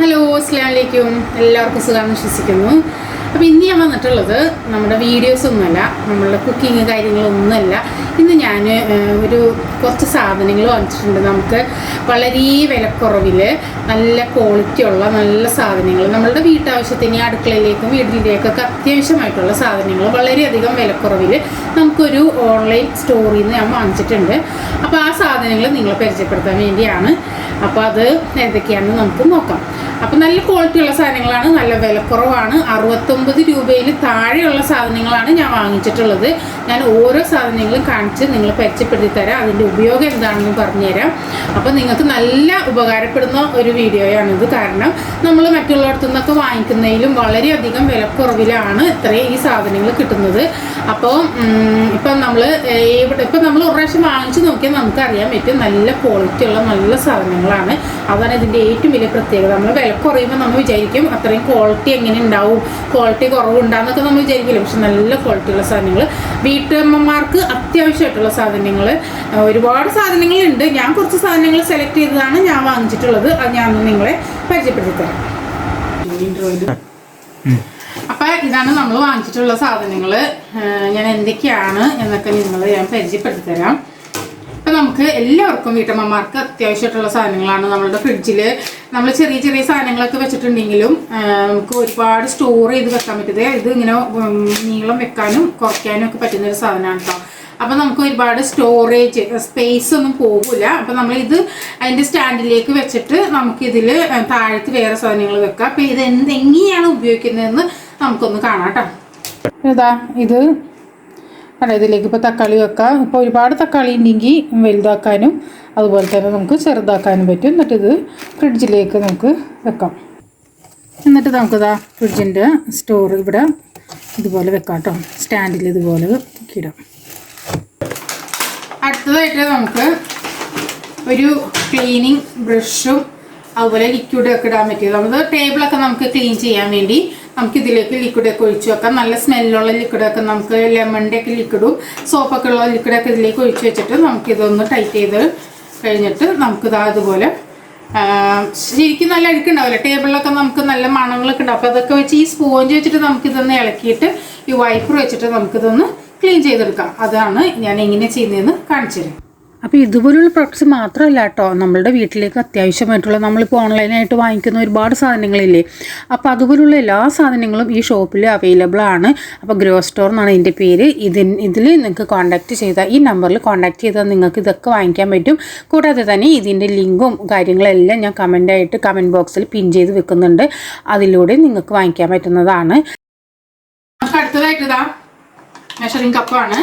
Hello അസ്ലാം വലൈക്കും എല്ലാവർക്കും സുഖം വിശ്വസിക്കുന്നു. അപ്പോൾ ഇന്ന് ഞാൻ വന്നിട്ടുള്ളത് നമ്മുടെ വീഡിയോസ് ഒന്നുമല്ല നമ്മളുടെ കുക്കിംഗ് കാര്യങ്ങളൊന്നുമല്ല. ഇന്ന് ഞാൻ ഒരു കുറച്ച് സാധനങ്ങൾ വാങ്ങിച്ചിട്ടുണ്ട്. നമുക്ക് വളരെ വിലക്കുറവിൽ നല്ല ക്വാളിറ്റി ഉള്ള നല്ല സാധനങ്ങൾ നമ്മളുടെ വീട്ടാവശ്യത്തിന് അടുക്കളയിലേക്കും വീട്ടിലേക്കൊക്കെ അത്യാവശ്യമായിട്ടുള്ള സാധനങ്ങൾ വളരെയധികം വിലക്കുറവിൽ നമുക്കൊരു ഓൺലൈൻ സ്റ്റോറിൽ നിന്ന് ഞാൻ വാങ്ങിച്ചിട്ടുണ്ട്. അപ്പോൾ ആ സാധനങ്ങൾ നിങ്ങളെ പരിചയപ്പെടുത്താൻ വേണ്ടിയാണ്. അപ്പോൾ അത് എന്തൊക്കെയാണെന്ന് നമുക്ക് നോക്കാം. അപ്പോൾ നല്ല ക്വാളിറ്റി ഉള്ള സാധനങ്ങളാണ് നല്ല വിലക്കുറവാണ്. അറുപത്തൊമ്പത് രൂപയിൽ താഴെയുള്ള സാധനങ്ങളാണ് ഞാൻ വാങ്ങിച്ചിട്ടുള്ളത്. ഞാൻ ഓരോ സാധനങ്ങളും കാണിച്ച് നിങ്ങൾ പരിചയപ്പെടുത്തി തരാം. അതിന്റെ ഉപയോഗം എന്താണെന്ന് പറഞ്ഞുതരാം. അപ്പോൾ നിങ്ങൾക്ക് നല്ല ഉപകാരപ്പെടുന്ന ഒരു വീഡിയോയാണിത്. കാരണം നമ്മൾ മറ്റുള്ളിടത്തു നിന്നൊക്കെ വാങ്ങിക്കുന്നതിലും വളരെയധികം വിലക്കുറവിലാണ് ഇത്രയും ഈ സാധനങ്ങൾ കിട്ടുന്നത്. അപ്പോൾ ഇപ്പം നമ്മൾ ഇവിടെ ഇപ്പം നമ്മൾ ഒരു പ്രാവശ്യം വാങ്ങിച്ച് നോക്കിയാൽ നമുക്ക് പറ്റും നല്ല ക്വാളിറ്റി ഉള്ള നല്ല സാധനങ്ങളാണ്. അതാണ് ഇതിന്റെ ഏറ്റവും വലിയ പ്രത്യേകത. നമ്മൾ വില കുറയുമ്പോൾ നമ്മൾ വിചാരിക്കും അത്രയും ക്വാളിറ്റി എങ്ങനെ ഉണ്ടാവും ക്വാളിറ്റി കുറവുണ്ടാകുന്നൊക്കെ നമ്മൾ വിചാരിക്കില്ല? പക്ഷെ നല്ല ക്വാളിറ്റി ഉള്ള സാധനങ്ങൾ വീട്ടമ്മമാർക്ക് അത്യാവശ്യമായിട്ടുള്ള സാധനങ്ങൾ ഒരുപാട് സാധനങ്ങളുണ്ട്. ഞാൻ കുറച്ച് സാധനങ്ങൾ സെലക്ട് ചെയ്തതാണ് ഞാൻ വാങ്ങിച്ചിട്ടുള്ളത്. അത് ഞാൻ നിങ്ങളെ പരിചയപ്പെടുത്തി തരാം ഇതാണ് നമ്മൾ വാങ്ങിച്ചിട്ടുള്ള സാധനങ്ങൾ. ഞാൻ എന്തൊക്കെയാണ് എന്നൊക്കെ നിങ്ങൾ ഞാൻ പരിചയപ്പെടുത്തി തരാം അപ്പം നമുക്ക് എല്ലാവർക്കും വീട്ടമ്മമാർക്ക് അത്യാവശ്യമായിട്ടുള്ള സാധനങ്ങളാണ് നമ്മളുടെ ഫ്രിഡ്ജിൽ നമ്മൾ ചെറിയ ചെറിയ സാധനങ്ങളൊക്കെ വെച്ചിട്ടുണ്ടെങ്കിലും നമുക്ക് ഒരുപാട് സ്റ്റോർ ചെയ്ത് വെക്കാൻ പറ്റുന്നത്. ഇത് ഇങ്ങനെ നീളം വെക്കാനും കുറയ്ക്കാനും ഒക്കെ പറ്റുന്ന ഒരു സാധനമാണ് കേട്ടോ അപ്പൊ നമുക്ക് ഒരുപാട് സ്റ്റോറേജ് സ്പേസ് ഒന്നും പോകില്ല അപ്പം നമ്മൾ ഇത് അതിന്റെ സ്റ്റാൻഡിലേക്ക് വെച്ചിട്ട് നമുക്കിതിൽ താഴത്ത് വേറെ സാധനങ്ങൾ വെക്കാം. അപ്പം ഇത് എന്ത് എങ്ങനെയാണ് ഉപയോഗിക്കുന്നതെന്ന് നമുക്കൊന്ന് കാണാം കേട്ടോ. ഇതാ ഇത് അല്ല ഇതിലേക്ക് ഇപ്പോൾ തക്കാളി വെക്കാം. ഇപ്പോൾ ഒരുപാട് തക്കാളി ഉണ്ടെങ്കിൽ വലുതാക്കാനും അതുപോലെ തന്നെ നമുക്ക് ചെറുതാക്കാനും പറ്റും. എന്നിട്ട് ഇത് ഫ്രിഡ്ജിലേക്ക് നമുക്ക് വെക്കാം. എന്നിട്ട് നമുക്കിതാ ഫ്രിഡ്ജിന്റെ സ്റ്റോർ ഇവിടെ ഇതുപോലെ വെക്കാം കേട്ടോ. സ്റ്റാൻഡിൽ ഇതുപോലെ ഇടാം. അടുത്തതായിട്ട് നമുക്ക് ഒരു ക്ലീനിങ് ബ്രഷും അതുപോലെ ലിക്വിഡൊക്കെ ഇടാൻ പറ്റിയത് നമ്മൾ ടേബിളൊക്കെ നമുക്ക് ക്ലീൻ ചെയ്യാൻ വേണ്ടി നമുക്ക് ഇതിലേക്ക് ലിക്വിഡൊക്കെ ഒഴിച്ചു വെക്കാം. നല്ല സ്മെല്ലുള്ള ലിക്വിഡൊക്കെ നമുക്ക് ലെമണിന്റെ ഒക്കെ ലിക്വിഡും സോപ്പൊക്കെ ഉള്ള ലിക്വിഡൊക്കെ ഇതിലേക്ക് ഒഴിച്ചു വെച്ചിട്ട് നമുക്ക് ഇതൊന്ന് ടൈറ്റ് ചെയ്ത് കഴിഞ്ഞിട്ട് നമുക്കിതാ അതുപോലെ ശരിക്കും നല്ല അഴുക്കുണ്ടാവില്ല ടേബിളിലൊക്കെ നമുക്ക് നല്ല മണങ്ങളൊക്കെ ഉണ്ടാവും. അപ്പോൾ അതൊക്കെ വെച്ച് ഈ സ്പോഞ്ച് വെച്ചിട്ട് നമുക്കിതൊന്ന് ഇളക്കിയിട്ട് ഈ വൈപ്പർ വെച്ചിട്ട് നമുക്കിതൊന്ന് ക്ലീൻ ചെയ്തെടുക്കാം. അതാണ് ഞാൻ എങ്ങനെ ചെയ്യുന്നതെന്ന് കാണിച്ചു തരാം അപ്പോൾ ഇതുപോലുള്ള പ്രൊഡക്ട്സ് മാത്രമല്ല കേട്ടോ നമ്മളുടെ വീട്ടിലേക്ക് അത്യാവശ്യമായിട്ടുള്ള നമ്മളിപ്പോൾ ഓൺലൈനായിട്ട് വാങ്ങിക്കുന്ന ഒരുപാട് സാധനങ്ങളില്ലേ? അപ്പോൾ അതുപോലുള്ള എല്ലാ സാധനങ്ങളും ഈ ഷോപ്പിൽ അവൈലബിൾ ആണ്. അപ്പോൾ ഗ്രോ സ്റ്റോർ എന്നാണ് ഇതിന്റെ പേര്. ഇതിൻ ഇതിൽ നിങ്ങൾക്ക് കോൺടാക്റ്റ് ചെയ്താൽ ഈ നമ്പറിൽ കോൺടാക്ട് ചെയ്താൽ നിങ്ങൾക്ക് ഇതൊക്കെ വാങ്ങിക്കാൻ പറ്റും. കൂടാതെ തന്നെ ഇതിന്റെ ലിങ്കും കാര്യങ്ങളെല്ലാം ഞാൻ കമന്റായിട്ട് കമന്റ് ബോക്സിൽ പിൻ ചെയ്ത് വെക്കുന്നുണ്ട്. അതിലൂടെ നിങ്ങൾക്ക് വാങ്ങിക്കാൻ പറ്റുന്നതാണ്. അടുത്തതായിട്ട് ഇതാ മെഷറിംഗ് കപ്പാണ്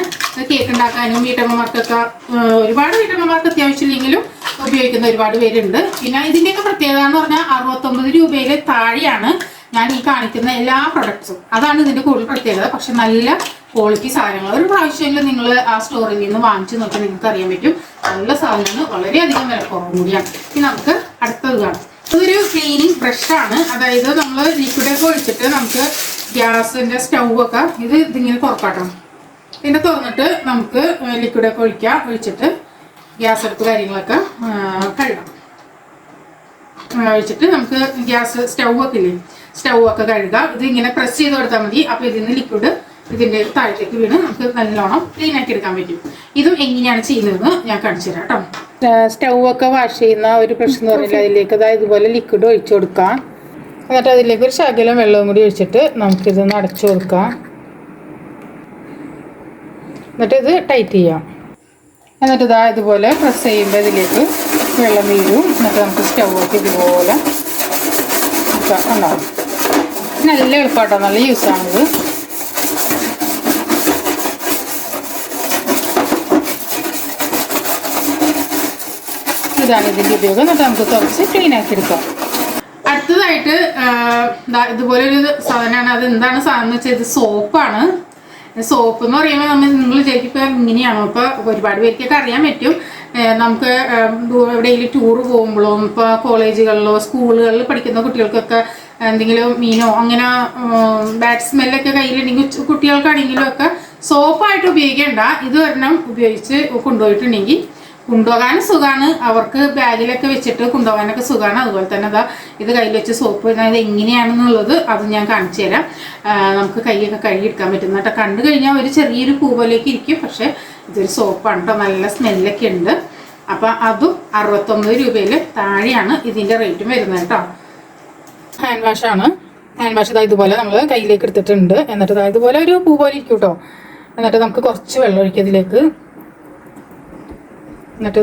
കേക്ക് ഉണ്ടാക്കാനും വീട്ടമ്മമാർക്കൊക്കെ ഒരുപാട് വീട്ടമ്മമാർക്ക് അത്യാവശ്യമില്ലെങ്കിലും ഉപയോഗിക്കുന്ന ഒരുപാട് പേരുണ്ട്. പിന്നെ ഇതിന്റെയൊക്കെ പ്രത്യേകത എന്ന് പറഞ്ഞാൽ അറുപത്തൊമ്പത് രൂപയിൽ താഴെയാണ് ഞാൻ ഈ കാണിക്കുന്ന എല്ലാ പ്രൊഡക്ട്സും അതാണ് ഇതിന്റെ കൂടുതൽ പ്രത്യേകത. പക്ഷെ നല്ല ക്വാളിറ്റി സാധനങ്ങൾ. ഒരു പ്രാവശ്യമെങ്കിലും നിങ്ങൾ ആ സ്റ്റോറിൽ നിന്ന് വാങ്ങിച്ചു നോക്കി നിങ്ങൾക്ക് അറിയാൻ പറ്റും. നല്ല സാധനങ്ങൾ വളരെയധികം വില കുറവും കൂടിയാണ്. ഇനി നമുക്ക് അടുത്തത് കാണാം. ഇതൊരു ക്ലീനിങ് ബ്രഷാണ് അതായത് നമ്മൾ ലിക്വിഡൊക്കെ ഒഴിച്ചിട്ട് നമുക്ക് ഗ്യാസിന്റെ സ്റ്റൗവൊക്കെ ഇത് ഇതിങ്ങനെ തുറക്കാട്ടോ ഇതിനെ തുറന്നിട്ട് നമുക്ക് ലിക്വിഡൊക്കെ ഒഴിക്കാം ഒഴിച്ചിട്ട് ഗ്യാസ് അടുപ്പ് കാര്യങ്ങളൊക്കെ കഴുകാം ഒഴിച്ചിട്ട് നമുക്ക് ഗ്യാസ് സ്റ്റൗ ഒക്കെ ഇല്ലേ സ്റ്റൗ ഒക്കെ കഴുകാം. ഇത് ഇങ്ങനെ പ്രസ് ചെയ്ത് കൊടുത്താൽ മതി. അപ്പോൾ ഇതിൽ നിന്ന് ലിക്വിഡ് ഇതിന്റെ താഴത്തേക്ക് വീണ് നമുക്ക് നല്ലോണം ക്ലീൻ ആക്കി എടുക്കാൻ പറ്റും. ഇതും എങ്ങനെയാണ് ചെയ്യുന്നതെന്ന് ഞാൻ കാണിച്ചു തരാം കേട്ടോ. സ്റ്റൗ ഒക്കെ വാഷ് ചെയ്യുന്ന ഒരു പ്രശ്നം എന്ന് പറഞ്ഞാൽ അതിലേക്ക് അതായത് ഇതുപോലെ ലിക്വിഡ് ഒഴിച്ചു കൊടുക്കാം. എന്നിട്ട് അതിലേക്ക് ഒരു ശകലം വെള്ളവും കൂടി ഒഴിച്ചിട്ട് നമുക്കിതൊന്ന് അടച്ചു കൊടുക്കാം. എന്നിട്ട് ഇത് ടൈറ്റ് ചെയ്യാം. എന്നിട്ട് ഇതാ ഇതുപോലെ പ്രസ് ചെയ്യുമ്പോൾ ഇതിലേക്ക് വെള്ളം വീഴും. എന്നിട്ട് നമുക്ക് സ്റ്റൗ ഒക്കെ ഇതുപോലെ. ഉണ്ടാവും. നല്ല എളുപ്പമാട്ടോ നല്ല യൂസാണിത് ഇതാണ് ഇതിന്റെ ഉപയോഗം. എന്നിട്ട് നമുക്ക് കുറച്ച് ക്ലീൻ ആക്കി എടുക്കാം. അടുത്തതായിട്ട് ഇതുപോലെ ഒരു സാധനമാണ്. അത് എന്താണ് സാധനം വെച്ചാൽ ഇത് സോപ്പാണ് സോപ്പ് എന്ന് പറയുമ്പോൾ നമ്മൾ നിങ്ങൾ വിചാരിക്കും ഇങ്ങനെയാണോ? ഇപ്പോൾ ഒരുപാട് പേർക്കൊക്കെ അറിയാൻ പറ്റും. നമുക്ക് എവിടെയെങ്കിലും ടൂർ പോകുമ്പോഴും ഇപ്പോൾ കോളേജുകളിലോ സ്കൂളുകളിൽ പഠിക്കുന്ന കുട്ടികൾക്കൊക്കെ എന്തെങ്കിലും മീനോ അങ്ങനെ ബാഡ് സ്മെല്ലൊക്കെ കയ്യിലുണ്ടെങ്കിൽ കുട്ടികൾക്കാണെങ്കിലും ഒക്കെ സോപ്പായിട്ട് ഉപയോഗിക്കേണ്ട. ഇത് ഒരെണ്ണം ഉപയോഗിച്ച് കൊണ്ടുപോയിട്ടുണ്ടെങ്കിൽ കൊണ്ടുപോകാനും സുഖമാണ് അവർക്ക് ബാഗിലൊക്കെ വെച്ചിട്ട് കൊണ്ടുപോകാനൊക്കെ സുഖമാണ് അതുപോലെ തന്നെ അതാ ഇത് കയ്യിൽ വെച്ച് സോപ്പ് ഇത് എങ്ങനെയാണെന്നുള്ളത് അത് ഞാൻ കാണിച്ചു തരാം. നമുക്ക് കൈയൊക്കെ കഴുകിയെടുക്കാൻ പറ്റും കേട്ടോ. കണ്ടു കഴിഞ്ഞാൽ ഒരു ചെറിയൊരു പൂ പോലെയൊക്കെ ഇരിക്കും. പക്ഷേ ഇതൊരു സോപ്പാണ് കേട്ടോ. നല്ല സ്മെല്ലൊക്കെ ഉണ്ട്. അപ്പം അതും അറുപത്തൊമ്പത് രൂപയിൽ താഴെയാണ് ഇതിന്റെ റേറ്റും വരുന്നത് കേട്ടോ. ഹാൻഡ് വാഷാണ് ഹാൻഡ് വാഷ് ഇതാ ഇതുപോലെ നമ്മൾ കയ്യിലേക്ക് എടുത്തിട്ടുണ്ട്. എന്നിട്ട് ഇതാ ഇതുപോലെ ഒരു പൂ പോലെ ഇരിക്കും കേട്ടോ. എന്നിട്ട് നമുക്ക് കുറച്ച് വെള്ളം ഒഴിക്കുക ഇതിലേക്ക് എന്നിട്ട്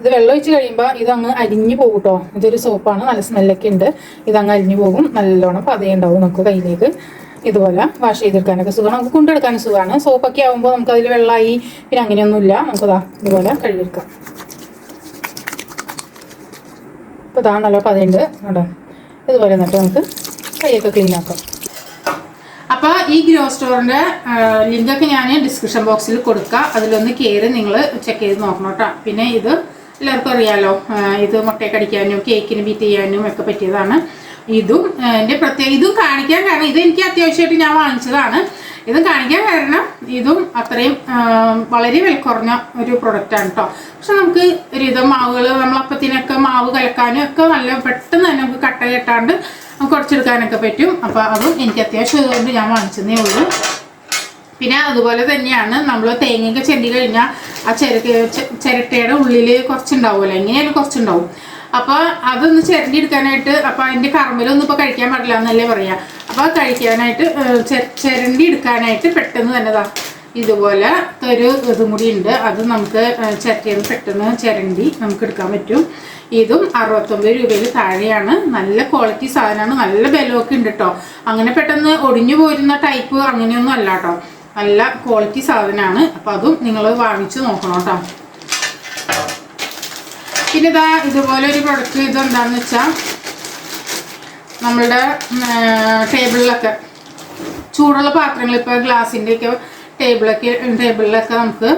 ഇത് വെള്ളം ഒഴിച്ച് കഴിയുമ്പോൾ ഇതങ്ങ് അരിഞ്ഞു പോകും കേട്ടോ ഇതൊരു സോപ്പാണ് നല്ല സ്മെല്ലൊക്കെ ഉണ്ട്. ഇതങ്ങ് അരിഞ്ഞു പോകും. നല്ലോണം പതയുണ്ടാവും നമുക്ക് കയ്യിലേക്ക്. ഇതുപോലെ വാഷ് ചെയ്തെടുക്കാനൊക്കെ സുഖമാണ്. നമുക്ക് കൊണ്ടെടുക്കാനും സുഖമാണ്. സോപ്പൊക്കെ ആകുമ്പോൾ നമുക്ക് അതിൽ വെള്ളമായി പിന്നെ അങ്ങനെയൊന്നുമില്ല. നമുക്കതാ ഇതുപോലെ കഴുകിയെടുക്കാം. ഇപ്പോൾ ഇതാ നല്ല പതയുണ്ട്. കേട്ടോ ഇതുപോലെ എന്നിട്ട് നമുക്ക് കൈയൊക്കെ ക്ലീൻ ആക്കാം. അപ്പോൾ ഈ ഗ്രോ സ്റ്റോറിന്റെ ലിങ്കൊക്കെ ഞാൻ ഡിസ്ക്രിപ്ഷൻ ബോക്സിൽ കൊടുക്കുക അതിലൊന്ന് കയറി നിങ്ങൾ ചെക്ക് ചെയ്ത് നോക്കണം കേട്ടോ പിന്നെ ഇത് എല്ലാവർക്കും അറിയാമല്ലോ ഇത് മുട്ടയൊക്കെ അടിക്കാനും കേക്കിന് ബീറ്റ് ചെയ്യാനും ഒക്കെ പറ്റിയതാണ്. ഇതും എന്റെ പ്രത്യേക ഇതും കാണിക്കാൻ കാരണം ഇത് എനിക്ക് അത്യാവശ്യമായിട്ട് ഞാൻ വാങ്ങിച്ചതാണ്. ഇതും കാണിക്കാൻ കാരണം ഇതും അത്രയും വളരെ വില കുറഞ്ഞ ഒരു പ്രൊഡക്റ്റാണ് കേട്ടോ പക്ഷെ നമുക്ക് ഒരുവിധം മാവുകൾ നമ്മളപ്പത്തിനൊക്കെ മാവ് കലക്കാനും ഒക്കെ നല്ല പെട്ടെന്ന് തന്നെ നമുക്ക് കട്ട കെട്ടാണ്ട് കുറച്ചെടുക്കാനൊക്കെ പറ്റും. അപ്പോൾ അതും എനിക്ക് അത്യാവശ്യം ഇതുകൊണ്ട് ഞാൻ വാങ്ങിച്ചതേ ഉള്ളൂ. പിന്നെ അതുപോലെ തന്നെയാണ് നമ്മൾ തേങ്ങയൊക്കെ ചെണ്ടി കഴിഞ്ഞാൽ ആ ചിരട്ട ചിരട്ടയുടെ ഉള്ളിൽ കുറച്ചുണ്ടാവുമല്ലോ? എങ്ങനെയാലും കുറച്ചുണ്ടാവും. അപ്പോൾ അതൊന്ന് ചിരണ്ടി എടുക്കാനായിട്ട് അപ്പോൾ അതിന്റെ കറമ്പലൊന്നും ഇപ്പോൾ കഴിക്കാൻ പാടില്ല എന്നല്ലേ പറയാ അപ്പോൾ കഴിക്കാനായിട്ട് ചിരണ്ടി എടുക്കാനായിട്ട് പെട്ടെന്ന് തന്നെ ഇതുപോലെ ഒരു ഇതും കൂടി ഉണ്ട് അത് നമുക്ക് ഏഹ്, ചിരട്ടിയിൽ പെട്ടെന്ന് ചിരണ്ടി നമുക്ക് എടുക്കാൻ പറ്റും. ഇതും അറുപത്തൊമ്പത് രൂപയിൽ താഴെയാണ്. നല്ല ക്വാളിറ്റി സാധനമാണ്. നല്ല ബലമൊക്കെ ഉണ്ട് കേട്ടോ അങ്ങനെ പെട്ടെന്ന് ഒടിഞ്ഞു പോരുന്ന ടൈപ്പ് അങ്ങനെയൊന്നും അല്ല കേട്ടോ നല്ല ക്വാളിറ്റി സാധനമാണ്. അപ്പോൾ അതും നിങ്ങൾ വാങ്ങിച്ച് നോക്കണം കേട്ടോ പിന്നെ ഇതാ ഇതുപോലെ ഒരു പ്രൊഡക്റ്റ് ഇതെന്താണെന്ന് വെച്ചാൽ നമ്മളുടെ ടേബിളിലൊക്കെ ചൂടുള്ള പാത്രങ്ങൾ ഇപ്പോൾ ഗ്ലാസിന്റെയൊക്കെ ടേബിളൊക്കെ ടേബിളിലൊക്കെ നമുക്ക്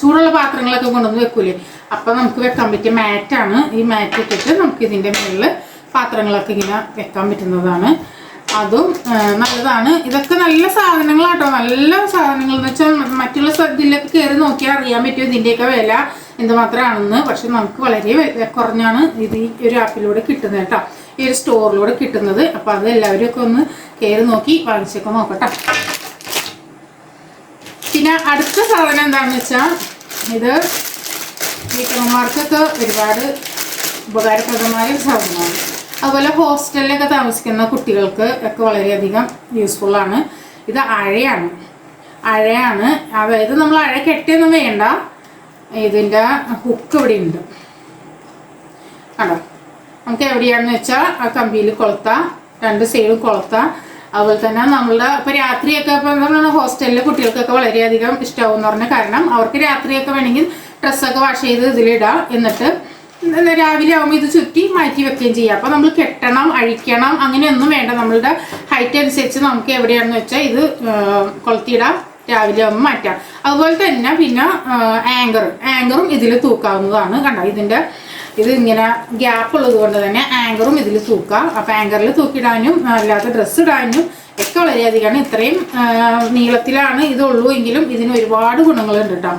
ചൂടുള്ള പാത്രങ്ങളൊക്കെ കൊണ്ടുവന്ന് വെക്കൂലേ? അപ്പം നമുക്ക് വെക്കാൻ പറ്റിയ മാറ്റാണ്. ഈ മാറ്റ് ഇട്ടിട്ട് നമുക്ക് ഇതിന്റെ മുകളിൽ പാത്രങ്ങളൊക്കെ ഇങ്ങനെ വെക്കാൻ പറ്റുന്നതാണ്. അതും നല്ലതാണ്. ഇതൊക്കെ നല്ല സാധനങ്ങളാട്ടോ. നല്ല സാധനങ്ങൾ എന്ന് വെച്ചാൽ മറ്റുള്ള ഇതിലൊക്കെ കയറി നോക്കിയാൽ അറിയാൻ പറ്റും ഇതിന്റെയൊക്കെ വില എന്തുമാത്രമാണെന്ന്. പക്ഷെ നമുക്ക് വളരെ കുറഞ്ഞാണ് ഇത് ഈ ഒരു ആപ്പിലൂടെ കിട്ടുന്നത് കേട്ടോ. ഈ ഒരു സ്റ്റോറിലൂടെ കിട്ടുന്നത്. അപ്പോൾ അത് എല്ലാവരും ഒക്കെ ഒന്ന് കയറി നോക്കി വാങ്ങിച്ചൊക്കെ നോക്കട്ടെ. പിന്നെ അടുത്ത സാധനം എന്താണെന്ന് വെച്ചാൽ ഇത് വീട്ടമ്മമാർക്കൊക്കെ ഒരുപാട് ഉപകാരപ്രദമായ ഒരു സാധനമാണ്. അതുപോലെ ഹോസ്റ്റലിലൊക്കെ താമസിക്കുന്ന കുട്ടികൾക്ക് ഒക്കെ വളരെയധികം യൂസ്ഫുള്ളാണ് ഇത് അഴയാണ്. അഴയാണ്. അതായത് നമ്മൾ അഴ കെട്ടിയൊന്നും വേണ്ട. ഇതിന്റെ ഹുക്ക് ഇവിടെ ഉണ്ട്. കണ്ടോ? നമുക്ക് എവിടെയാണെന്ന് വെച്ചാൽ ആ കമ്പിയിൽ കൊളുത്താം. രണ്ട് സൈഡും കൊളുത്താം. അതുപോലെ തന്നെ നമ്മളുടെ ഇപ്പൊ രാത്രിയൊക്കെ ഇപ്പം നമ്മൾ ഹോസ്റ്റലിലെ കുട്ടികൾക്കൊക്കെ വളരെയധികം ഇഷ്ടമാവും എന്ന് പറഞ്ഞ കാരണം അവർക്ക് രാത്രിയൊക്കെ വേണമെങ്കിൽ ഡ്രസ്സൊക്കെ വാഷ് ചെയ്ത് ഇതിലിടാം എന്നിട്ട് രാവിലെ ആകുമ്പോൾ ഇത് ചുറ്റി മാറ്റി വെക്കുകയും ചെയ്യാം. അപ്പോൾ നമ്മൾ കെട്ടണം അഴിക്കണം അങ്ങനെയൊന്നും വേണ്ട. നമ്മളുടെ ഹൈറ്റ് അനുസരിച്ച് നമുക്ക് എവിടെയാണെന്ന് വെച്ചാൽ ഇത് കൊളുത്തിയിടാം രാവിലെ ആകുമ്പോൾ മാറ്റാം. അതുപോലെ തന്നെ പിന്നെ ആങ്കർ ആങ്കറും ഇതിൽ തൂക്കാവുന്നതാണ്. കണ്ടോ? ഇതിന്റെ ഇത് ഇങ്ങനെ ഗ്യാപ്പ് ഉള്ളത് കൊണ്ട് തന്നെ ആങ്കറും ഇതിൽ തൂക്കാം. അപ്പം ആങ്കറിൽ തൂക്കിയിടാനും അല്ലാത്ത ഡ്രസ്സ് ഇടാനും ഒക്കെ വളരെയധികമാണ് ഇത്രയും നീളത്തിലാണ് ഇതുള്ളൂ എങ്കിലും ഇതിന് ഒരുപാട് ഗുണങ്ങളുണ്ട് കേട്ടോ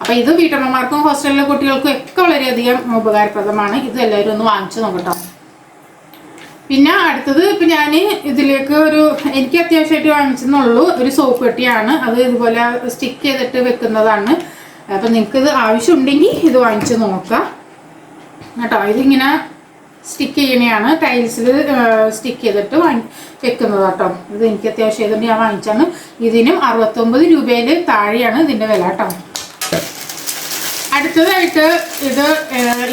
അപ്പം ഇത് വീട്ടമ്മമാർക്കും ഹോസ്റ്റലിലെ കുട്ടികൾക്കും ഒക്കെ വളരെയധികം ഉപകാരപ്രദമാണ്. ഇത് എല്ലാവരും ഒന്ന് വാങ്ങിച്ചു നോക്കട്ടോ പിന്നെ അടുത്തത് ഇപ്പം ഞാൻ ഇതിലേക്ക് ഒരു എനിക്ക് അത്യാവശ്യമായിട്ട് വാങ്ങിച്ചെന്നുള്ളൂ. ഒരു സോപ്പ് പെട്ടിയാണ് അത് ഇതുപോലെ സ്റ്റിക്ക് ചെയ്തിട്ട് വെക്കുന്നതാണ്. അപ്പം നിങ്ങൾക്ക് ഇത് ആവശ്യമുണ്ടെങ്കിൽ ഇത് വാങ്ങിച്ച് നോക്കാം. കേട്ടോ ഇതിങ്ങനെ സ്റ്റിക്ക് ചെയ്യണയാണ്. ടൈൽസിൽ സ്റ്റിക്ക് ചെയ്തിട്ട് വാങ്ങി വെക്കുന്നത് കേട്ടോ. ഇത് എനിക്ക് അത്യാവശ്യം ഇതുകൊണ്ട് ഞാൻ വാങ്ങിച്ചാണ്. ഇതിനും അറുപത്തൊമ്പത് രൂപയിൽ താഴെയാണ് ഇതിന്റെ വില കേട്ടോ. അടുത്തതായിട്ട് ഇത്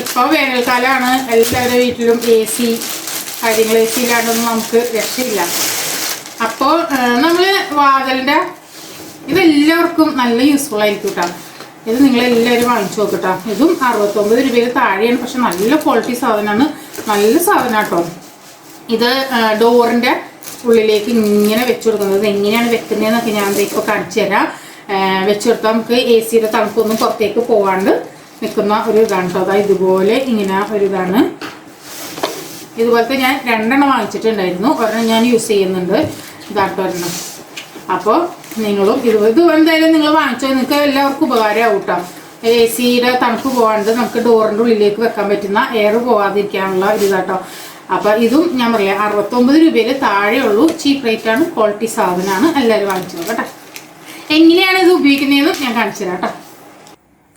ഇപ്പോൾ വേനൽക്കാലമാണ് എല്ലാവരുടെ വീട്ടിലും എ സി കാര്യങ്ങൾ എ സി ഇല്ലാണ്ടൊന്നും നമുക്ക് രക്ഷയില്ല. അപ്പോൾ നമ്മൾ വാതലിന്റെ ഇതെല്ലാവർക്കും നല്ല യൂസ്ഫുൾ ആയിരിക്കും കേട്ടോ. ഇത് നിങ്ങളെല്ലാവരും വാങ്ങിച്ചു നോക്കട്ടോ. ഇതും അറുപത്തൊമ്പത് രൂപയിൽ താഴെയാണ്. പക്ഷെ നല്ല ക്വാളിറ്റി സാധനമാണ്. നല്ല സാധനം കേട്ടോ ഇത് ഡോറിന്റെ ഉള്ളിലേക്ക് ഇങ്ങനെ വെച്ചു കൊടുക്കുന്നത്. എങ്ങനെയാണ് വെക്കുന്നതെന്നൊക്കെ ഞാൻ ഇപ്പോൾ കാണിച്ചു തരാം. വെച്ചു കൊടുത്താൽ നമുക്ക് എ സിയുടെ തണുപ്പൊന്നും പുറത്തേക്ക് പോകാണ്ട് നിൽക്കുന്ന ഒരു ഇതാണ് കേട്ടോ അതായത് ഇതുപോലെ ഇങ്ങനെ ഒരു ഇതാണ്. ഇതുപോലത്തെ ഞാൻ രണ്ടെണ്ണം വാങ്ങിച്ചിട്ടുണ്ടായിരുന്നു. ഒരെണ്ണം ഞാൻ യൂസ് ചെയ്യുന്നുണ്ട്. ഇതാട്ടോ ഒരെണ്ണം. അപ്പോൾ നിങ്ങളും ഇത് ഇത് എന്തായാലും നിങ്ങൾ വാങ്ങിച്ചാൽ നിങ്ങൾക്ക് എല്ലാവർക്കും ഉപകാരമാവും കേട്ടോ എ സിയുടെ തണുപ്പ് പോകാണ്ട് നമുക്ക് ഡോറിന്റെ ഉള്ളിലേക്ക് വെക്കാൻ പറ്റുന്ന എയർ പോകാതിരിക്കാനുള്ള ഒരു ഇതാട്ടോ. അപ്പോൾ ഇതും ഞാൻ പറയാം അറുപത്തൊമ്പത് രൂപയിൽ താഴെയുള്ളൂ ചീപ്പ് റേറ്റ് ആണ് ക്വാളിറ്റി സാധനമാണ് എല്ലാവരും വാങ്ങിച്ചു നോക്കട്ടെ എങ്ങനെയാണ് ഇത് ഉപയോഗിക്കുന്നതെന്ന് ഞാൻ കാണിച്ചു തരാം കേട്ടോ.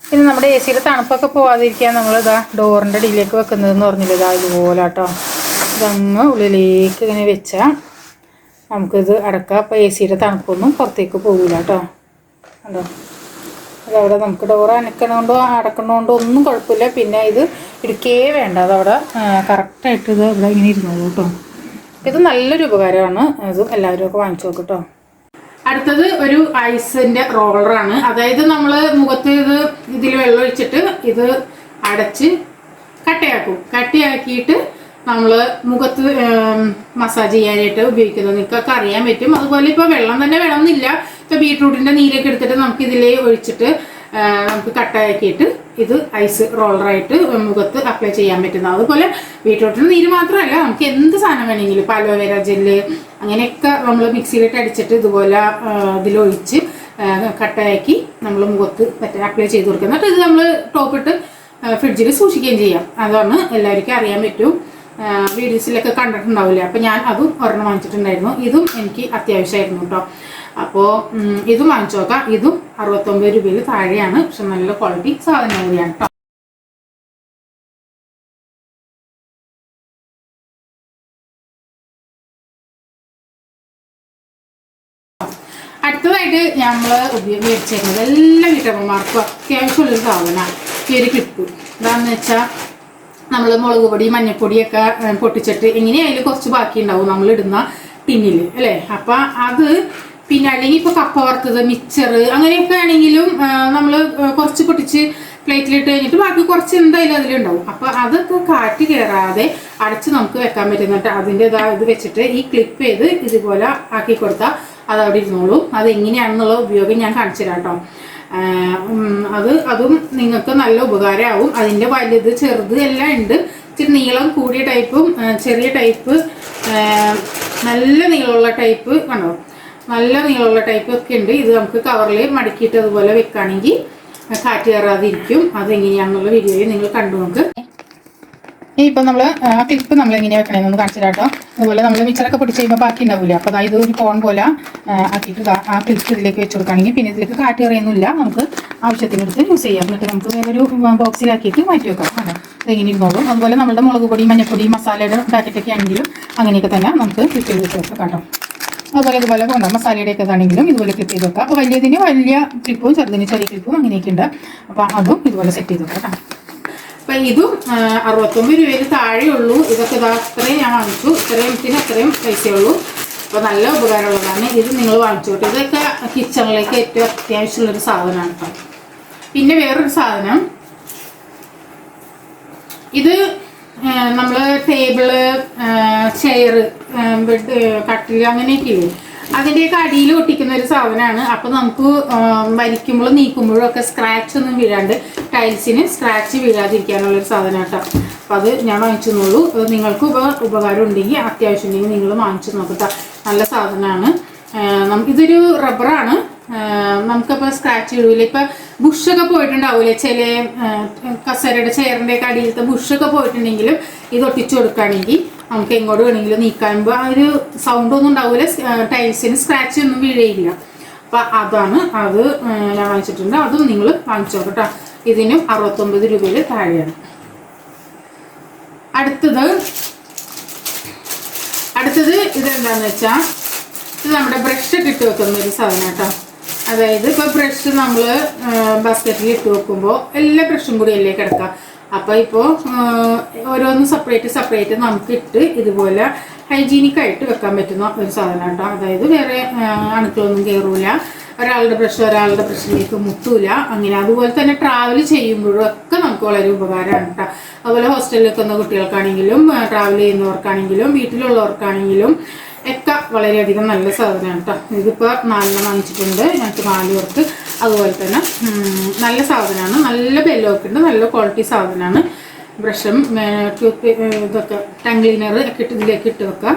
ഇത് നമ്മുടെ എ സിയുടെ തണുപ്പൊക്കെ പോകാതിരിക്കാൻ നമ്മൾ ഇതാ ഡോറിന്റെ അടിയിലേക്ക് വെക്കുന്നതെന്ന് പറഞ്ഞില്ല? ഇതാ ഇതുപോലെ കേട്ടോ. ഇതങ്ങ് ഉള്ളിലേക്ക് ഇങ്ങനെ വെച്ചാൽ നമുക്കിത് അടക്കാം അപ്പോൾ എ സിയുടെ തണുപ്പൊന്നും പുറത്തേക്ക് പോകില്ല കേട്ടോ. കണ്ടോ? അതവിടെ നമുക്ക് ഡോർ അനക്കണോണ്ടോ അടക്കണോണ്ടോ ഒന്നും കുഴപ്പമില്ല. പിന്നെ ഇത് ഇടുക്കേ വേണ്ട. അതവിടെ കറക്റ്റായിട്ട് ഇത് ഇവിടെ ഇങ്ങനെ ഇരുന്നോളൂ കേട്ടോ. ഇത് നല്ലൊരു ഉപകാരമാണ്. ഇത് എല്ലാവരും ഒക്കെ വാങ്ങിച്ചു നോക്കും കേട്ടോ. അടുത്തത് ഒരു ഐസിന്റെ റോളറാണ് അതായത് നമ്മൾ മുഖത്ത് ഇത് ഇതിൽ വെള്ളം ഒഴിച്ചിട്ട് ഇത് അടച്ച് കട്ടയാക്കും. കട്ടയാക്കിയിട്ട് നമ്മൾ മുഖത്ത് മസാജ് ചെയ്യാനായിട്ട് ഉപയോഗിക്കുന്നത്. നിങ്ങൾക്കൊക്കെ അറിയാൻ പറ്റും. അതുപോലെ ഇപ്പോൾ വെള്ളം തന്നെ വേണമെന്നില്ല. ഇപ്പോൾ ബീട്രൂട്ടിന്റെ നീരൊക്കെ എടുത്തിട്ട് നമുക്ക് ഇതിലേ ഒഴിച്ചിട്ട് നമുക്ക് കട്ടയാക്കിയിട്ട് ഇത് ഐസ് റോളറായിട്ട് മുഖത്ത് അപ്ലൈ ചെയ്യാൻ പറ്റുന്ന അതുപോലെ ബീട്രൂട്ടിന്റെ നീര് മാത്രമല്ല നമുക്ക് എന്ത് സാധനം വേണമെങ്കിലും ഇപ്പോൾ അലോവേര ജെല്ല് അങ്ങനെയൊക്കെ നമ്മൾ മിക്സിയിലിട്ട് അടിച്ചിട്ട് ഇതുപോലെ ഇതിലൊഴിച്ച് കട്ടയാക്കി നമ്മൾ മുഖത്ത് പറ്റാൻ അപ്ലൈ ചെയ്ത് കൊടുക്കുക എന്നിട്ട് ഇത് നമ്മൾ ടോപ്പിട്ട് ഫ്രിഡ്ജിൽ സൂക്ഷിക്കുകയും ചെയ്യാം. അതാണ് എല്ലാവർക്കും അറിയാൻ പറ്റും. വീഡിയോസിലൊക്കെ കണ്ടിട്ടുണ്ടാവില്ലേ? അപ്പോൾ ഞാൻ അതും ഒരെണ്ണം വാങ്ങിച്ചിട്ടുണ്ടായിരുന്നു. ഇതും എനിക്ക് അത്യാവശ്യമായിരുന്നു കേട്ടോ. അപ്പോൾ ഇതും വാങ്ങിച്ചു നോക്കാം. ഇതും അറുപത്തൊമ്പത് രൂപയിൽ താഴെയാണ്. പക്ഷെ നല്ല ക്വാളിറ്റി സാധനം കൂടിയാണ് അടുത്തതായിട്ട് നമ്മൾ ഉപയോഗിച്ചിരുന്നത് എല്ലാ വീട്ടമ്മമാർക്കും അത്യാവശ്യമുള്ളൊരു സാധനമാണ് ഈ ഒരു ക്ലിപ്പ് എന്താണെന്ന് വെച്ചാൽ നമ്മൾ മുളക് പൊടി മഞ്ഞപ്പൊടിയൊക്കെ പൊട്ടിച്ചിട്ട് പൊട്ടിച്ചിട്ട് എങ്ങനെയായാലും കുറച്ച് ബാക്കി ഉണ്ടാവും നമ്മൾ ഇടുന്ന ടിന്നിൽ അല്ലേ? അപ്പം അത് പിന്നെ അല്ലെങ്കിൽ ഇപ്പോൾ കപ്പ വറുത്തത് മിച്ചർ അങ്ങനെയൊക്കെ ആണെങ്കിലും നമ്മൾ കുറച്ച് പൊട്ടിച്ച് പ്ലേറ്റിലിട്ട് കഴിഞ്ഞിട്ട് ബാക്കി കുറച്ച് എന്തായാലും അതിലുണ്ടാവും അപ്പോൾ അതൊക്കെ കാറ്റ് കയറാതെ അടച്ച് നമുക്ക് വെക്കാൻ പറ്റുന്നിട്ട് അതിന്റെ ഇതാ വെച്ചിട്ട് ഈ ക്ലിപ്പ് ചെയ്ത് ഇതുപോലെ ആക്കി കൊടുത്താൽ അത് അവിടെ ഇരുന്നോളൂ. അത് എങ്ങനെയാണെന്നുള്ള ഉപയോഗം ഞാൻ കാണിച്ചു തരാം കേട്ടോ അത് അതും നിങ്ങൾക്ക് നല്ല ഉപകാരമാവും. അതിന്റെ വലുത് ചെറുത് എല്ലാം ഉണ്ട്. ഇച്ചിരി നീളം കൂടിയ ടൈപ്പും ചെറിയ ടൈപ്പ് നല്ല നീളമുള്ള ടൈപ്പ് കണ്ടോ നല്ല നീളമുള്ള ടൈപ്പ് ഒക്കെ ഉണ്ട്. ഇത് നമുക്ക് കവറിൽ മടക്കിയിട്ട് അതുപോലെ വെക്കുകയാണെങ്കിൽ കാറ്റ് കയറാതിരിക്കും. അതെങ്ങനെയാണെന്നുള്ള വീഡിയോയിൽ നിങ്ങൾ കണ്ടു നോക്ക്. ഇപ്പം നമ്മൾ ആ ക്ലിപ്പ് നമ്മൾ എങ്ങനെയാണ് വെക്കണമെന്ന് കാണിച്ചു കേട്ടോ അതുപോലെ നമ്മൾ മിച്ചറൊക്കെ പൊടിച്ച് കഴിയുമ്പോൾ ബാക്കി ഉണ്ടാവില്ല അപ്പോൾ അതായത് ഒരു കോൺ പോലെ ആക്കിയിട്ട് ആ ക്ലിപ്പ് ഇതിലേക്ക് വെച്ച് കൊടുക്കുകയാണെങ്കിൽ പിന്നെ ഇതിലേക്ക് കാറ്റ് കയറിയൊന്നുമില്ല. നമുക്ക് ആവശ്യത്തിനെടുത്ത് യൂസ് ചെയ്യാം. എന്നിട്ട് നമുക്ക് വേറൊരു ബോക്സിലാക്കിയിട്ട് മാറ്റി വെക്കാം. ആണ് ഇതെങ്ങനെ ഇരുന്നോളും. അതുപോലെ നമ്മുടെ മുളക് പൊടി മഞ്ഞപ്പൊടി മസാലയുടെ പാക്കറ്റൊക്കെ ആണെങ്കിലും അങ്ങനെയൊക്കെ തന്നെ നമുക്ക് ക്ലിപ്പ് ചെയ്ത് വെച്ച് കേട്ടോ. അതുപോലെ ഇതുപോലെ കൊണ്ട മസാലയുടെ ഒക്കെ ആണെങ്കിലും ഇതുപോലെ ക്ലിപ്പ് ചെയ്ത് വെക്കാം. അപ്പോൾ വലിയതിന് വലിയ ക്ലിപ്പും ചെറുതിന് ചെറിയ ക്ലിപ്പും അങ്ങനെയൊക്കെ ഉണ്ട്. അപ്പോൾ അതും ഇതുപോലെ സെറ്റ് ചെയ്ത് വെക്കാം അപ്പൊ ഇതും അറുപത്തൊമ്പത് രൂപയിൽ താഴെയുള്ളൂ. ഇതൊക്കെ ഇതാ അത്രയും ഞാൻ വാങ്ങിച്ചു. ഇത്രയും ഇതിന് അത്രയും പൈസയുള്ളൂ. അപ്പൊ നല്ല ഉപകാരമുള്ളതാണ്. ഇത് നിങ്ങൾ വാങ്ങിച്ചോട്ടെ. ഇതൊക്കെ കിച്ചണിലേക്ക് ഏറ്റവും അത്യാവശ്യമുള്ളൊരു സാധനമാണ് കേട്ടോ. പിന്നെ വേറൊരു സാധനം. ഇത് നമ്മൾ ടേബിൾ ചെയർ ബെഡ് കട്ടിൽ അങ്ങനെയൊക്കെ ഇല്ലേ? അതിന്റെയൊക്കെ അടിയിൽ ഒട്ടിക്കുന്ന ഒരു സാധനമാണ്. അപ്പം നമുക്ക് വരിക്കുമ്പോഴും നീക്കുമ്പോഴും ഒക്കെ സ്ക്രാച്ച് ഒന്നും വീഴാണ്ട് ടൈൽസിന് സ്ക്രാച്ച് വീഴാതിരിക്കാനുള്ള ഒരു സാധനം കേട്ടോ. അപ്പം അത് ഞാൻ വാങ്ങിച്ചു അത് നിങ്ങൾക്ക് ഉപ ഉപകാരം ഉണ്ടെങ്കിൽ അത്യാവശ്യം ഉണ്ടെങ്കിൽ നിങ്ങൾ വാങ്ങിച്ചു നോക്കട്ടോ നല്ല സാധനമാണ്. ഇതൊരു റബ്ബറാണ്. നമുക്കിപ്പോൾ സ്ക്രാച്ച് വീഴില്ല ഇപ്പം ബുഷൊക്കെ പോയിട്ടുണ്ടാവില്ലേ ചില കസേരയുടെ ചെയറിന്റെ ഒക്കെ അടിയിലത്തെ ബുഷൊക്കെ പോയിട്ടുണ്ടെങ്കിലും ഇത് ഒട്ടിച്ചു കൊടുക്കുകയാണെങ്കിൽ നമുക്ക് എങ്ങോട്ട് വേണമെങ്കിലും നീക്കാനുമ്പോൾ ആ ഒരു സൗണ്ട് ഒന്നും ഉണ്ടാവില്ല ടൈൽസിന് സ്ക്രാച്ച് ഒന്നും വീഴയില്ല. അപ്പം അതാണ് അത് ഞാൻ വാങ്ങിച്ചിട്ടുണ്ട്. അതും നിങ്ങൾ വാങ്ങിച്ചോ കേട്ടോ ഇതിനും അറുപത്തൊമ്പത് രൂപയിൽ താഴെയാണ്. അടുത്തത് അടുത്തത് ഇതെന്താന്ന് വെച്ചാൽ ഇത് നമ്മുടെ ബ്രഷ് ഇട്ട് വെക്കുന്ന ഒരു സാധനം കേട്ടോ. അതായത് ഇപ്പൊ ബ്രഷ് നമ്മൾ ബാസ്ക്കറ്റിൽ ഇട്ട് വെക്കുമ്പോൾ എല്ലാ ബ്രഷും കൂടി അല്ലേ കിടക്കാം. അപ്പൊ ഇപ്പോൾ ഓരോന്നും സെപ്പറേറ്റ് സെപ്പറേറ്റ് നമുക്ക് ഇട്ട് ഇതുപോലെ ഹൈജീനിക് ആയിട്ട് വെക്കാൻ പറ്റുന്ന ഒരു സാധനം കേട്ടോ. അതായത് വേറെ അണുക്കളൊന്നും കയറൂല ഒരാളുടെ പ്രശ്നം ഒരാളുടെ പ്രശ്നങ്ങൾക്ക് മുത്തൂല അങ്ങനെ അതുപോലെ തന്നെ ട്രാവൽ ചെയ്യുമ്പോഴും ഒക്കെ നമുക്ക് വളരെ ഉപകാരമാണ് കേട്ടോ അതുപോലെ ഹോസ്റ്റലിൽ നിൽക്കുന്ന കുട്ടികൾക്കാണെങ്കിലും ട്രാവൽ ചെയ്യുന്നവർക്കാണെങ്കിലും വീട്ടിലുള്ളവർക്കാണെങ്കിലും ഒക്കെ വളരെയധികം നല്ല സാധനമാണ് കേട്ടോ ഇതിപ്പോൾ നാലെണ്ണം വാങ്ങിച്ചിട്ടുണ്ട്. ഞങ്ങൾക്ക് നാല് പേർക്ക്. അതുപോലെ തന്നെ നല്ല സാധനമാണ്. നല്ല ബെല്ലൊക്കെ ഉണ്ട് നല്ല ക്വാളിറ്റി സാധനമാണ്. ബ്രഷും ടൂത്ത് ഇതൊക്കെ ടങ് ക്ലീനർ ഒക്കെ ഇട്ട് ഇതിലേക്ക് ഇട്ട് വെക്കാം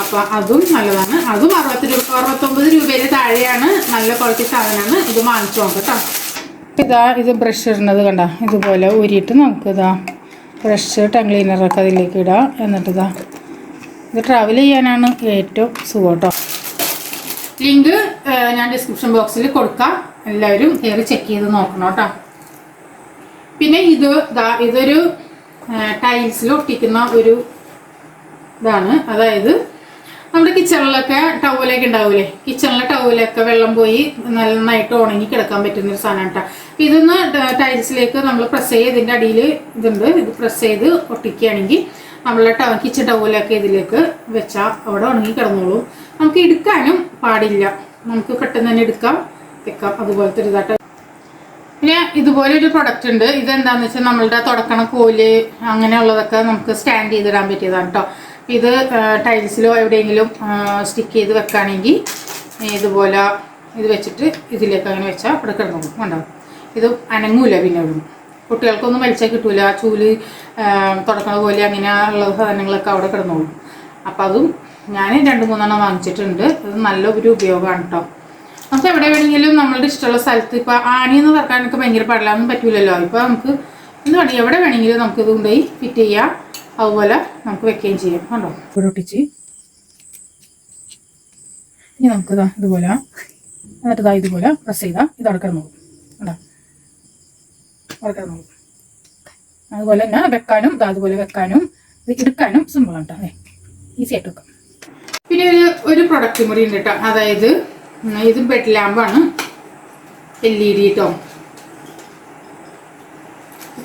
അപ്പോൾ അതും നല്ലതാണ്. അതും അറുപത്തി രൂപ അറുപത്തൊമ്പത് രൂപയിൽ താഴെയാണ് നല്ല ക്വാളിറ്റി സാധനമാണ്. ഇത് വാങ്ങിച്ചു നോക്കാം കേട്ടോ ഇതാ ഇത് ബ്രഷ് ഇടുന്നത് കണ്ട. ഇതുപോലെ ഊരിയിട്ട് നമുക്ക് ഇതാ ബ്രഷ് ടങ് ക്ലീനറൊക്കെ അതിലേക്ക് ഇടാം. എന്നിട്ട് ഇതാ ഇത് ട്രാവൽ ചെയ്യാനാണ് ഏറ്റവും സുഖം കേട്ടോ ലിങ്ക് ഞാൻ ഡിസ്ക്രിപ്ഷൻ ബോക്സിൽ കൊടുക്കാം. എല്ലാവരും കയറി ചെക്ക് ചെയ്ത് നോക്കണം കേട്ടോ പിന്നെ ഇത് ഇതാ ഇതൊരു ടൈൽസിൽ ഒട്ടിക്കുന്ന ഒരു ഇതാണ്. അതായത് നമ്മുടെ കിച്ചണിലൊക്കെ ടവലൊക്കെ ഉണ്ടാവൂലേ? കിച്ചണിലെ ടവലൊക്കെ വെള്ളം പോയി നന്നായിട്ട് ഉണങ്ങി കിടക്കാൻ പറ്റുന്ന ഒരു സാധനം കേട്ടോ ഇതൊന്ന് ടൈൽസിലേക്ക് നമ്മൾ പ്രസ് ചെയ്ത് ഇതിന്റെ അടിയിൽ ഇതുണ്ട്. ഇത് പ്രസ് ചെയ്ത് ഒട്ടിക്കുകയാണെങ്കിൽ നമ്മളെ ട കിച്ചൺ ടവലൊക്കെ ഇതിലേക്ക് വെച്ചാൽ അവിടെ ഉണങ്ങി കിടന്നോളൂ. നമുക്ക് എടുക്കാനും പാടില്ല. നമുക്ക് പെട്ടെന്ന് തന്നെ എടുക്കാം വെക്കാം. അതുപോലത്തെ ഒരു ഇതായിട്ട് പിന്നെ ഇതുപോലെ ഒരു പ്രൊഡക്റ്റ് ഉണ്ട്. ഇതെന്താന്ന് വെച്ചാൽ നമ്മളുടെ തുടക്കണ കോൽ അങ്ങനെയുള്ളതൊക്കെ നമുക്ക് സ്റ്റാൻഡ് ചെയ്തിടാൻ പറ്റിയതാണ് കേട്ടോ ഇത് ടൈൽസിലോ എവിടെയെങ്കിലും സ്റ്റിക്ക് ചെയ്ത് വെക്കുകയാണെങ്കിൽ ഇതുപോലെ ഇത് വെച്ചിട്ട് ഇതിലേക്ക് അങ്ങനെ വെച്ചാൽ അവിടെ കിടന്നോളും. കണ്ടോ? ഇത് അനങ്ങൂല പിന്നെ അവിടെ കുട്ടികൾക്കൊന്നും വലിച്ചാൽ കിട്ടൂല. ചൂൽ തുടക്കണ പോലെ അങ്ങനെയുള്ള സാധനങ്ങളൊക്കെ അവിടെ കിടന്നോളും. അപ്പോൾ അതും ഞാൻ രണ്ട് മൂന്നെണ്ണം വാങ്ങിച്ചിട്ടുണ്ട്. ഇത് നല്ല ഒരു ഉപയോഗമാണ് കേട്ടോ നമുക്ക് എവിടെ വേണമെങ്കിലും നമ്മളുടെ ഇഷ്ടമുള്ള സ്ഥലത്ത് ഇപ്പോൾ ആണിയെന്ന് തറക്കാനൊക്കെ ഭയങ്കര പാടില്ലാന്നും പറ്റൂലല്ലോ. ഇപ്പോൾ നമുക്ക് എന്ത് വേണം എവിടെ വേണമെങ്കിലും നമുക്കിത് കൊണ്ടുപോയി ഫിറ്റ് ചെയ്യാം. അതുപോലെ നമുക്ക് വെക്കുകയും ചെയ്യാം. കണ്ടോ? ഇവിടെ ഒട്ടിച്ച് ഇനി നമുക്ക് ഇതാ ഇതുപോലെ എന്നിട്ട് ഇതാ ഇതുപോലെ പ്രസ് ചെയ്താൽ ഇത് അടക്കാൻ നോക്കും. കണ്ടോ? അവിടെ നോക്കും. അതുപോലെ തന്നെ വെക്കാനും ഇതാ അതുപോലെ വെക്കാനും ഇത് എടുക്കാനും സിമ്പിളാണ് കേട്ടോ ഈസി ആയിട്ട് വെക്കാം. പിന്നെ ഒരു ഒരു പ്രൊഡക്റ്റ് മുറി ഉണ്ട് കേട്ടോ അതായത് ഇത് ബെഡ് ലാമ്പാണ് എൽ ഇ ഡി കേട്ടോ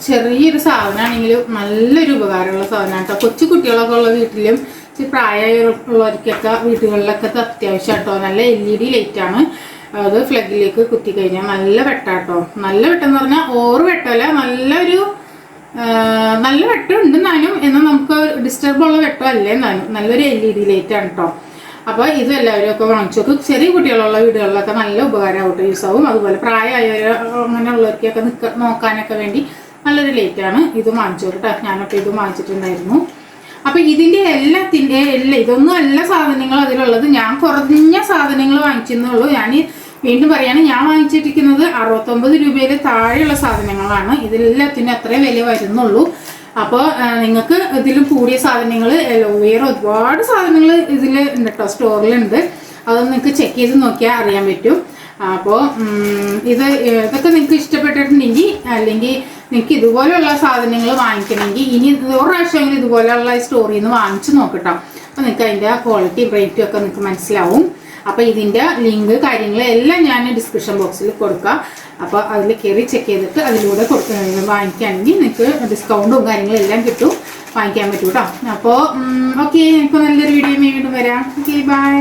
ചെറിയൊരു സാധനമാണെങ്കിലും നല്ലൊരു ഉപകാരമുള്ള സാധനമാണ് കേട്ടോ കൊച്ചു കുട്ടികളൊക്കെ ഉള്ള വീട്ടിലും ഇച്ചിരി പ്രായമുള്ളവർക്കൊക്കെ വീടുകളിലൊക്കെ അത് അത്യാവശ്യം കേട്ടോ നല്ല എൽ ഇ ഡി ലൈറ്റ് ആണ്. അത് ഫ്ലഗിലേക്ക് കുത്തി കഴിഞ്ഞാൽ നല്ല വെട്ടാട്ടോ. നല്ല വെട്ടെന്ന് പറഞ്ഞാൽ ഓറ് വെട്ടമല്ല നല്ലൊരു നല്ല വെട്ടം ഉണ്ട് എന്നാലും എന്നാൽ നമുക്ക് ഡിസ്റ്റർബ് ഉള്ള വെട്ടം അല്ലേ എന്നാലും നല്ലൊരു എൽ ഇ ഡി ലൈറ്റ് ആണ് കേട്ടോ അപ്പോൾ ഇത് എല്ലാവരും ഒക്കെ വാങ്ങിച്ചു നോക്കും. ചെറിയ കുട്ടികളുള്ള വീടുകളിലൊക്കെ നല്ല ഉപകാരമാവട്ടെ യൂസ് ആവും അതുപോലെ പ്രായമായവർ അങ്ങനെയുള്ളവർക്കൊക്കെ നിൽക്ക നോക്കാനൊക്കെ വേണ്ടി നല്ലൊരു ലേറ്റാണ്. ഇത് വാങ്ങിച്ചു കേട്ടോ. ഞാനപ്പോൾ ഇത് വാങ്ങിച്ചിട്ടുണ്ടായിരുന്നു. അപ്പൊ ഇതിന്റെ എല്ലാത്തിന്റെ എല്ലാ ഇതൊന്നും എല്ലാ സാധനങ്ങളും അതിലുള്ളത്. ഞാൻ കുറഞ്ഞ സാധനങ്ങൾ വാങ്ങിച്ചെന്നുള്ളൂ. ഞാൻ വീണ്ടും പറയാണ് ഞാൻ വാങ്ങിച്ചിട്ടിരിക്കുന്നത് അറുപത്തൊമ്പത് രൂപയിൽ താഴെയുള്ള സാധനങ്ങളാണ്. ഇതിലെല്ലാത്തിനും അത്രയും വില വരുന്നുള്ളൂ. അപ്പോൾ നിങ്ങൾക്ക് ഇതിലും കൂടിയ സാധനങ്ങൾ വേറെ ഒരുപാട് സാധനങ്ങൾ ഇതിൽ ഉണ്ട് കേട്ടോ സ്റ്റോറിലുണ്ട്. അതൊന്ന് നിങ്ങൾക്ക് ചെക്ക് ചെയ്ത് നോക്കിയാൽ അറിയാൻ പറ്റും. അപ്പോൾ ഇത് ഇതൊക്കെ നിങ്ങൾക്ക് ഇഷ്ടപ്പെട്ടിട്ടുണ്ടെങ്കിൽ അല്ലെങ്കിൽ നിങ്ങൾക്ക് ഇതുപോലെയുള്ള സാധനങ്ങൾ വാങ്ങിക്കണമെങ്കിൽ ഇനി ഒരു പ്രാവശ്യമെങ്കിലും ഇതുപോലെയുള്ള സ്റ്റോറിൽ നിന്ന് വാങ്ങിച്ചു നോക്കട്ടോ. അപ്പോൾ നിങ്ങൾക്ക് അതിന്റെ ക്വാളിറ്റി റേറ്റും ഒക്കെ നിങ്ങൾക്ക് മനസ്സിലാവും. അപ്പോൾ ഇതിന്റെ ലിങ്ക് കാര്യങ്ങൾ എല്ലാം ഞാൻ ഡിസ്ക്രിപ്ഷൻ ബോക്സിൽ കൊടുക്കാം. അപ്പോൾ അതിൽ കയറി ചെക്ക് ചെയ്തിട്ട് അതിലൂടെ വാങ്ങിക്കുകയാണെങ്കിൽ നിങ്ങൾക്ക് ഡിസ്കൗണ്ടും കാര്യങ്ങളും എല്ലാം കിട്ടും. വാങ്ങിക്കാൻ പറ്റും കേട്ടോ അപ്പോൾ ഓക്കെ നിങ്ങൾക്ക് നല്ലൊരു വീഡിയോ വീണ്ടും വരാം. Okay bye